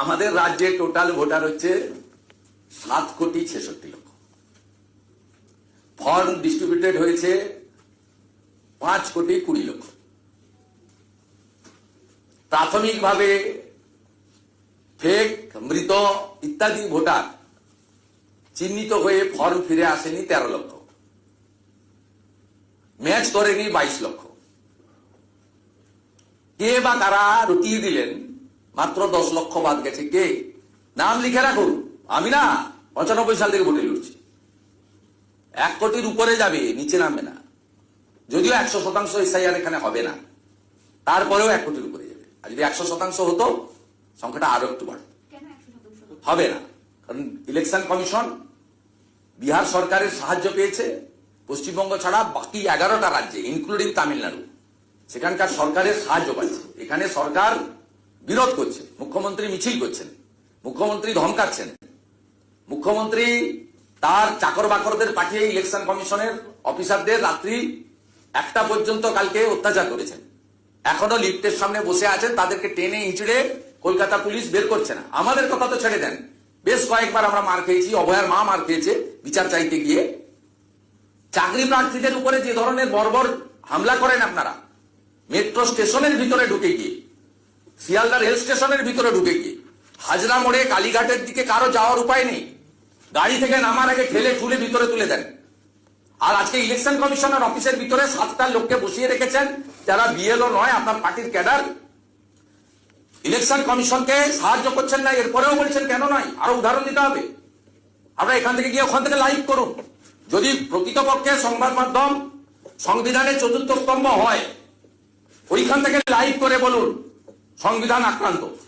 আমাদের রাজ্যে total voter হচ্ছে সাত কোটি ছেষট্টি লক্ষ। ফর্ম ডিস্ট্রিবিউটেড হয়েছে পাঁচ কোটি কুড়ি লক্ষ। প্রাথমিকভাবে ফেক মৃত ইত্যাদি ভোটার চিহ্নিত হয়ে ফর্ম ফিরে আসেনি তেরো লক্ষ। ম্যাচ করেনি বাইশ লক্ষ। কে বা কারা রুটিয়ে দিলেন? মাত্র দশ লক্ষ বাদ গেছে কে? নাম লিখে রাখুন। আমি না পঁচানব্বই সাল থেকে ভোটে লড়ছি। এক কোটির উপরে যাবে নিচে নামবে না। যদিও একশো শতাংশ এসআইআর এখানে হবে না। তারপরেও এক কোটির উপরে যাবে। আর যদি একশো শতাংশ হতো সংখ্যাটা আরও একটু শতাংশ হবে না। কারণ ইলেকশন কমিশন বিহার সরকারের সাহায্য পেয়েছে। পশ্চিমবঙ্গ ছাড়া বাকি এগারোটা রাজ্যে ইনক্লুডিং তামিলনাড়ু সেখানকার সরকারের সাহায্য পাচ্ছে। এখানে সরকার বিরোধ করছে মুখ্যমন্ত্রী মিছিল করছেন, মুখ্যমন্ত্রী ধমকাচ্ছেন, মুখ্যমন্ত্রী তার চাকর বাকরদের পাঠিয়ে ইলেকশন কমিশনের অফিসারদের রাত্রি একটা পর্যন্ত কালকে অত্যাচার করেছেন। এখনও লিফটের সামনে বসে আছেন, তাদেরকে টেনে হিঁচড়ে কলকাতা পুলিশ বের করছে না। আমাদের কথা তো ছেড়ে দেন। বেশ কয়েকবার আমরা মার খেয়েছি, অভয়ার মা মার খেয়েছে, বিচার চাইতে গিয়ে। চাকরি প্রার্থীদের উপরে যে ধরনের বর্বর হামলা করেন আপনারা, মেট্রো স্টেশনের ভিতরে ঢুকে গিয়ে শিয়ালদা রেল স্টেশনের ভিতরে ঢুকে গিয়ে। হাজরা মোড়ে কালীঘাটের দিকে কারও যাওয়ার উপায় নেই। গাড়ি থেকে নামার আগে ঠেলে ঠুলে ভিতরে তুলে দেন। আর আজকে ইলেকশন কমিশনার অফিসের ভিতরে সাতটা লোককে বসিয়ে রেখেছেন, যারা বিএলও নয়, আপনার পার্টির ক্যাডার। ইলেকশন কমিশনকে সাহায্য করছেন না, এরপরেও বলছেন, কেন নয় আরও উদাহরণ দিতে হবে। আমরা এখান থেকে গিয়ে ওখান থেকে লাইভ করুন। যদি প্রকৃতপক্ষে সংবাদ মাধ্যম সংবিধানের চতুর্থ স্তম্ভ হয়, ওইখান থেকে লাইভ করে বলুন। ファングだなあかんと。